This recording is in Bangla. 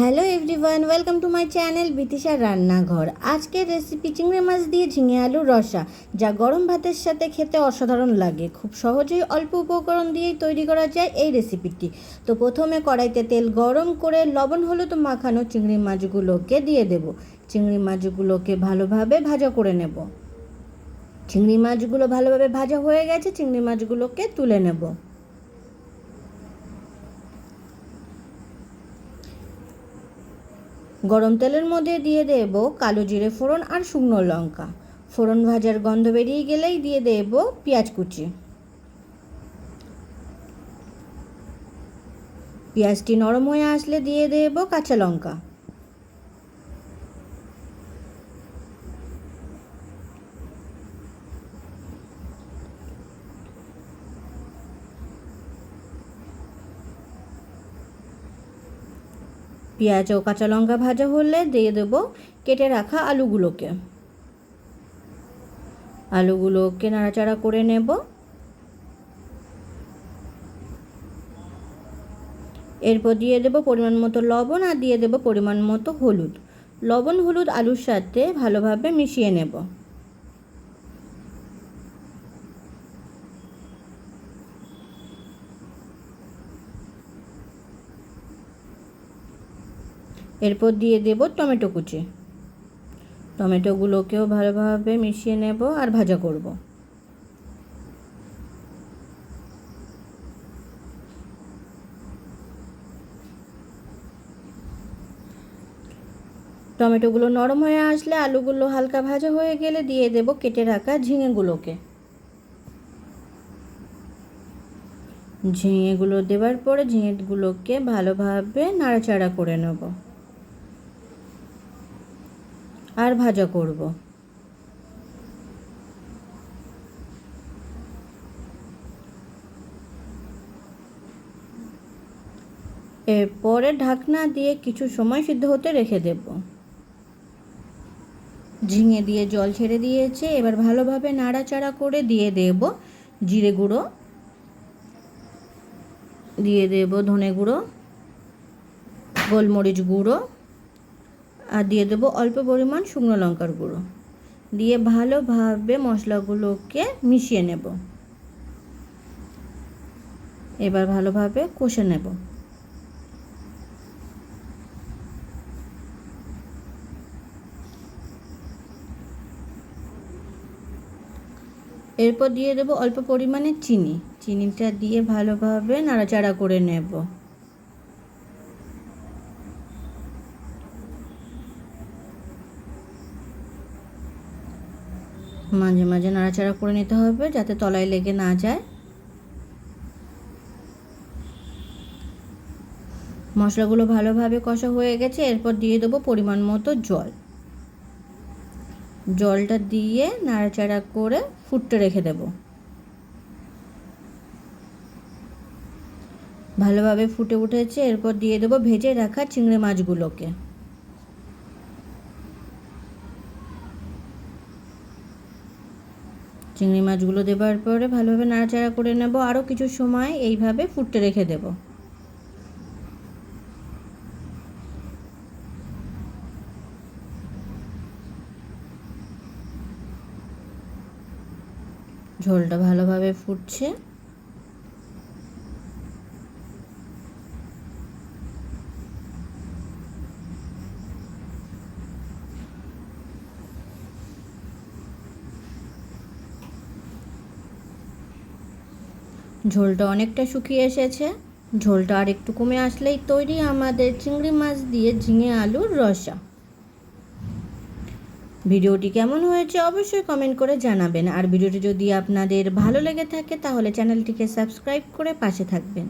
Hello everyone, welcome to my channel বিতিশার রান্নাঘর। আজকের রেসিপি চিংড়ি মাছ দিয়ে ঝিঙে আলু রসা, যা গরম ভাতের সাথে খেতে অসাধারণ লাগে। খুব সহজেই অল্প উপকরণ দিয়েই তৈরি করা যায় এই রেসিপিটি তো প্রথমে কড়াইতে তেল গরম করে লবণ, হলুদ মাখানো চিংড়ি মাছগুলোকে দিয়ে দেব। চিংড়ি মাছগুলোকে ভালোভাবে ভাজা করে নেব। চিংড়ি মাছগুলো ভালোভাবে ভাজা হয়ে গেছে, চিংড়ি মাছগুলোকে তুলে নেব। গরম তেলের মধ্যে দিয়ে দেব কালো জিরে ফোড়ন আর শুকনো লঙ্কা। ফোড়ন ভাজার গন্ধ বেরিয়ে গেলেই দিয়ে দেব পেঁয়াজ কুচি। পেঁয়াজটি নরম হয়ে আসলে দিয়ে দেব কাঁচা লঙ্কা। পেঁয়াজ ও কাঁচা লঙ্কা ভাজা হলে দিয়ে দেব কেটে রাখা আলুগুলোকে। আলুগুলোকে নাড়াচাড়া করে নেব। এরপর দিয়ে দেব পরিমাণ মতো লবণ আর দিয়ে দেব পরিমাণ মতো হলুদ। লবণ, হলুদ, আলুর সাথে ভালোভাবে মিশিয়ে নেব। এরপর দিয়ে দেব টমেটো কুচি। টমেটোগুলোকেও ভালোভাবে মিশিয়ে নেব আর ভাজা করব। টমেটোগুলো নরম হয়ে আসলে আলুগুলো হালকা ভাজা হয়ে গেলে দিয়ে দেব কেটে রাখা ঝিঙেগুলোকে। ঝিঙেগুলো দেওয়ার পরে ঝিঙেগুলোকে ভালোভাবে নাড়াচাড়া করে নেব। আর ভাজা করব। এরপরে ঢাকনা দিয়ে কিছু সময় সিদ্ধ হতে রেখে দেব। ঝিঙে দিয়ে জল ছেড়ে দিয়েছে, এবার ভালোভাবে নাড়াচাড়া করে দিয়ে দেব জিরে গুঁড়ো। দিয়ে দেব ধনে গুঁড়ো, গোলমরিচ গুঁড়ো। আর দিয়ে দেবো অল্প পরিমাণ শুকনো লঙ্কার গুঁড়ো। দিয়ে ভালোভাবে মশলাগুলোকে মিশিয়ে নেব। এবার ভালোভাবে কষে নেব। এরপর দিয়ে দেবো অল্প পরিমাণে চিনি। চিনিটা দিয়ে ভালোভাবে নাড়াচাড়া করে নেব। মাঝে মাঝে নাড়াচাড়া করে নিতে হবে যাতে তলায় লেগে না যায়। মশলাগুলো ভালোভাবে কষা হয়ে গেছে, এরপর দিয়ে দেবো পরিমাণ মতো জল। জলটা দিয়ে নাড়াচাড়া করে ফুটতে রেখে দেব। ভালোভাবে ফুটে উঠেছে, এরপর দিয়ে দেবো ভেজে রাখা চিংড়ি মাছগুলোকে। চিংড়ি মাছগুলো দেবার পরে ভালোভাবে নাড়াচাড়া করে নেব। আরও কিছু সময় এইভাবে ফুটতে রেখে দেব। ঝোলটা ভালোভাবে ফুটছে। ঝোলটা অনেকটা শুকিয়ে এসেছে। ঝোলটা আর একটু কমে আসলেই তৈরি আমাদের চিংড়ি মাছ দিয়ে ঝিঙে আলুর রসা। ভিডিওটি কেমন হয়েছে অবশ্যই কমেন্ট করে জানাবেন। আর ভিডিওটি যদি আপনাদের ভালো লেগে থাকে তাহলে চ্যানেলটিকে সাবস্ক্রাইব করে পাশে থাকবেন।